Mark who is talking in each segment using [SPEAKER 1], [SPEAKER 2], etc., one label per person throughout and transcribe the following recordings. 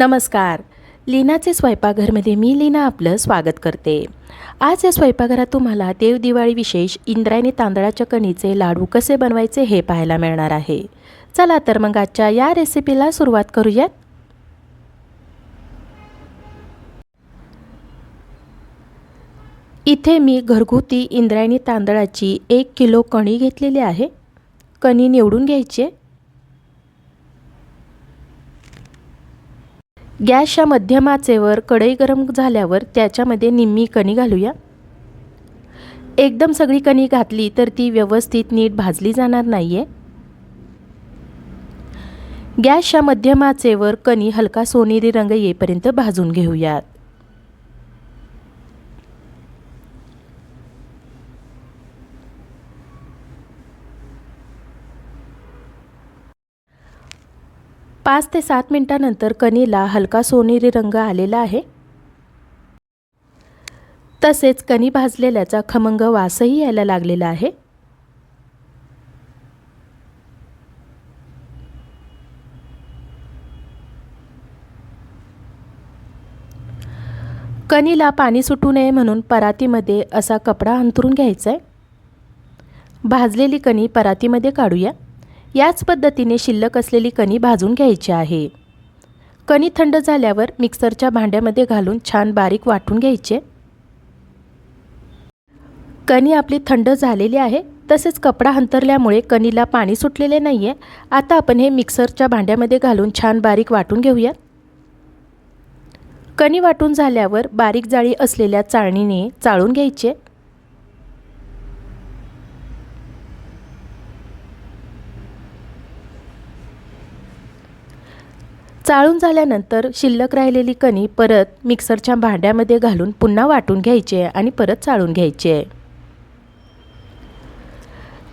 [SPEAKER 1] नमस्कार. लीनाचे स्वयंपाकघरमध्ये मी लीना आपलं स्वागत करते. आज या स्वयंपाकघरात तुम्हाला देव दिवाळी विशेष इंद्रायणी तांदळाच्या कणीचे लाडू कसे बनवायचे हे पाहायला मिळणार आहे. चला तर मग आजच्या या रेसिपीला सुरुवात करूयात. इथे मी घरगुती इंद्रायणी तांदळाची एक किलो कणी घेतलेली आहे. कणी निवडून घ्यायची आहे. गॅसच्या मध्यम आचेवर कढई गरम झाल्यावर त्याच्यामध्ये निम्मी कणी घालूया. एकदम सगळी कणी घातली तर ती व्यवस्थित नीट भाजली जाणार नाही आहे गॅसच्या मध्यम आचेवर कणी हलका सोनेरी रंग येईपर्यंत भाजून घेऊयात. पाच ते सात मिनटानंतर कणीला हलका सोनेरी रंग आलेला आहे. तसेच कणी भाजलेल्याचा खमंग वासही यायला लागलेला आहे. कणीला पाणी सुटू नये म्हणून परातीमध्ये असा कपडा अंथरून घ्यायचा आहे भाजलेली कणी परातीमध्ये काढूया. याच पद्धतीने शिल्लक असलेली कणी भाजून घ्यायची आहे. कणी थंड झाल्यावर मिक्सरच्या भांड्यामध्ये घालून छान बारीक वाटून घ्यायचे. कणी आपली थंड झालेली आहे तसेच कपडा हंतरल्यामुळे कणीला पाणी सुटलेले नाही आहे आता आपण हे मिक्सरच्या भांड्यामध्ये घालून छान बारीक वाटून घेऊयात कणी वाटून झाल्यावर बारीक जाळी असलेल्या चाळणीने चाळून घ्यायचे. चाळून झाल्यानंतर शिल्लक राहिलेली कणी परत मिक्सरच्या भांड्यामध्ये घालून पुन्हा वाटून घ्यायचे आणि परत चाळून घ्यायची आहे.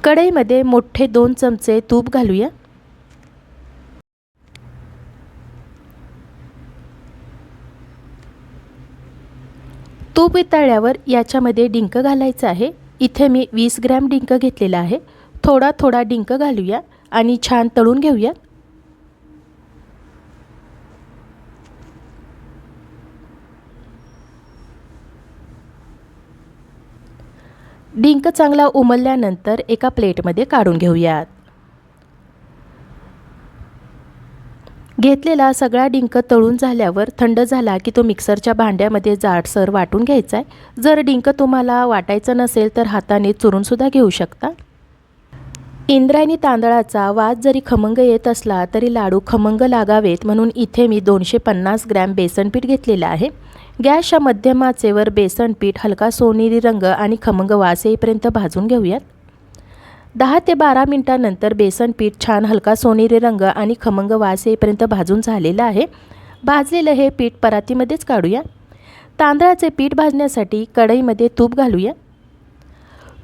[SPEAKER 1] कढईमध्ये मोठे दोन चमचे तूप घालूया. तूप वितळल्यावर याच्यामध्ये डिंक घालायचं आहे. इथे मी वीस ग्रॅम डिंक घेतलेला आहे. थोडा थोडा डिंक घालूया आणि छान तळून घेऊया. डिंक चांगला उमलल्यानंतर एका प्लेटमध्ये काढून घेऊयात. घेतलेला सगळा डिंक तळून झाल्यावर थंड झाला की तो मिक्सरच्या भांड्यामध्ये जाडसर वाटून घ्यायचा आहे जर डिंक तुम्हाला वाटायचं नसेल तर हाताने चुरूनसुद्धा घेऊ शकता. इंद्रायणी तांदळाचा वाद जरी खमंग येत असला तरी लाडू खमंग लागावेत म्हणून इथे मी दोनशे पन्नास ग्रॅम बेसनपीठ घेतलेलं आहे. गॅसच्या या मध्यमाचेवर बेसनपीठ हलका सोनेरी रंग आणि खमंग वास येईपर्यंत भाजून घेऊयात. दहा ते बारा मिनटानंतर बेसनपीठ छान हलका सोनेरी रंग आणि खमंग वास येईपर्यंत भाजून झालेलं आहे. भाजलेलं हे पीठ परातीमध्येच काढूया. तांदळाचे पीठ भाजण्यासाठी कढईमध्ये तूप घालूया.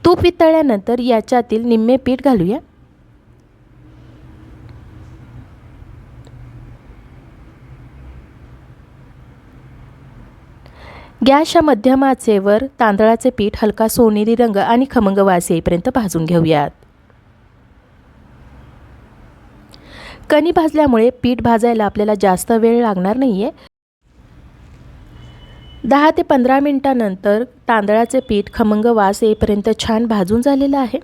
[SPEAKER 1] तूप वितळल्यानंतर याच्यातील निम्मे पीठ घालूया. गॅसच्या मध्यमाचेवर तांदळाचे पीठ हलका सोनेरी रंग आणि खमंग वास येईपर्यंत भाजून घेऊयात. कणी भाजल्यामुळे पीठ भाजायला आपल्याला जास्त वेळ लागणार नाही आहे दहा ते पंधरा मिनटानंतर तांदळाचे पीठ खमंग वास येईपर्यंत छान भाजून झालेलं आहे.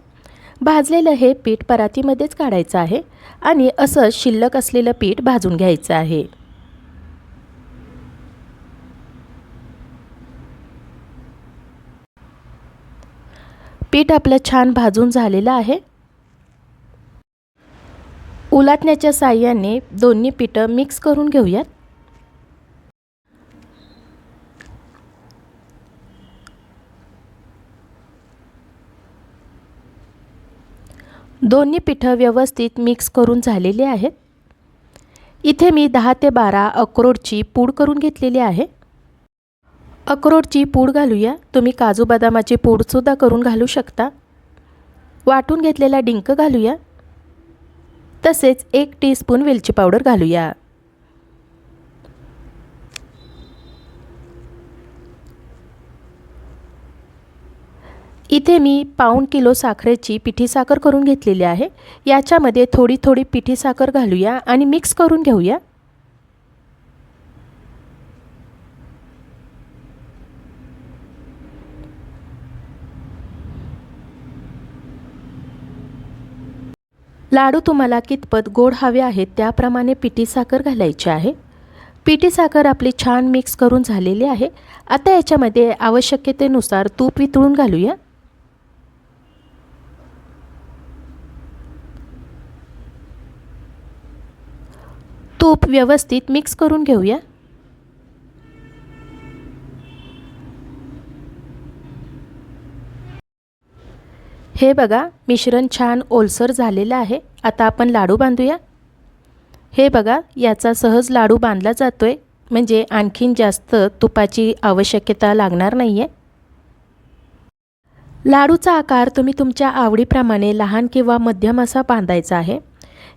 [SPEAKER 1] भाजलेलं हे पीठ परातीमध्येच काढायचं आहे आणि असंच शिल्लक असलेलं पीठ भाजून घ्यायचं आहे. पीठ आपलं छान भाजून झालेलं आहे. उलाटण्याच्या साह्याने दोन्ही पिठं मिक्स करून घेऊयात. दोन्ही पिठं व्यवस्थित मिक्स करून झालेली आहेत. इथे मी दहा ते बारा अक्रोडची पूड करून घेतलेली आहे. अक्रोडची पूड घालूया. तुम्ही काजू बदामाची पूडसुद्धा करून घालू शकता. वाटून घेतलेला डिंक घालूया. तसेच एक टीस्पून वेलची पावडर घालूया. इथे मी पाऊण किलो साखरेची पिठी साखर करून घेतलेली आहे. याच्यामध्ये थोडी थोडी पिठी साखर घालूया आणि मिक्स करून घेऊया. लाडू तुम्हाला कितपत गोड हवे आहेत त्याप्रमाणे पिठी साखर घालायची आहे. पिठी साखर आपली छान मिक्स करून झालेली आहे. आता याच्यामध्ये आवश्यकतेनुसार तूप वितळून घालूया. तूप व्यवस्थित मिक्स करून घेऊया. हे बघा मिश्रण छान ओलसर झालेलं आहे. आता आपण लाडू बांधूया. हे बघा याचा सहज लाडू बांधला जातो आहे म्हणजे आणखीन जास्त तुपाची आवश्यकता लागणार नाही आहे लाडूचा आकार तुम्ही तुमच्या आवडीप्रमाणे लहान किंवा मध्यम असा बांधायचा आहे.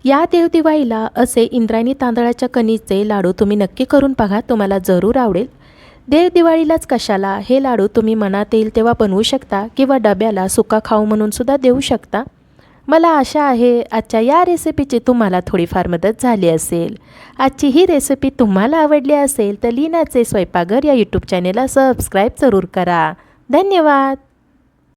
[SPEAKER 1] या देवदिवाळीला असे इंद्रायणी तांदळाच्या कणीचे लाडू तुम्ही नक्की करून बघा तुम्हाला जरूर आवडेल. देव दिवाळीलाच कशाला? हे लाडू तुम्ही मनात येईल तेव्हा बनवू शकता किंवा डब्याला सुका खाऊ म्हणून सुद्धा देऊ शकता. मला आशा आहे आजच्या या रेसिपीची तुम्हाला थोडीफार मदत झाली असेल. आजची ही रेसिपी तुम्हाला आवडली असेल तर लीनाचे स्वयंपाकघर या यूट्यूब चॅनेलला सबस्क्राईब जरूर करा. धन्यवाद!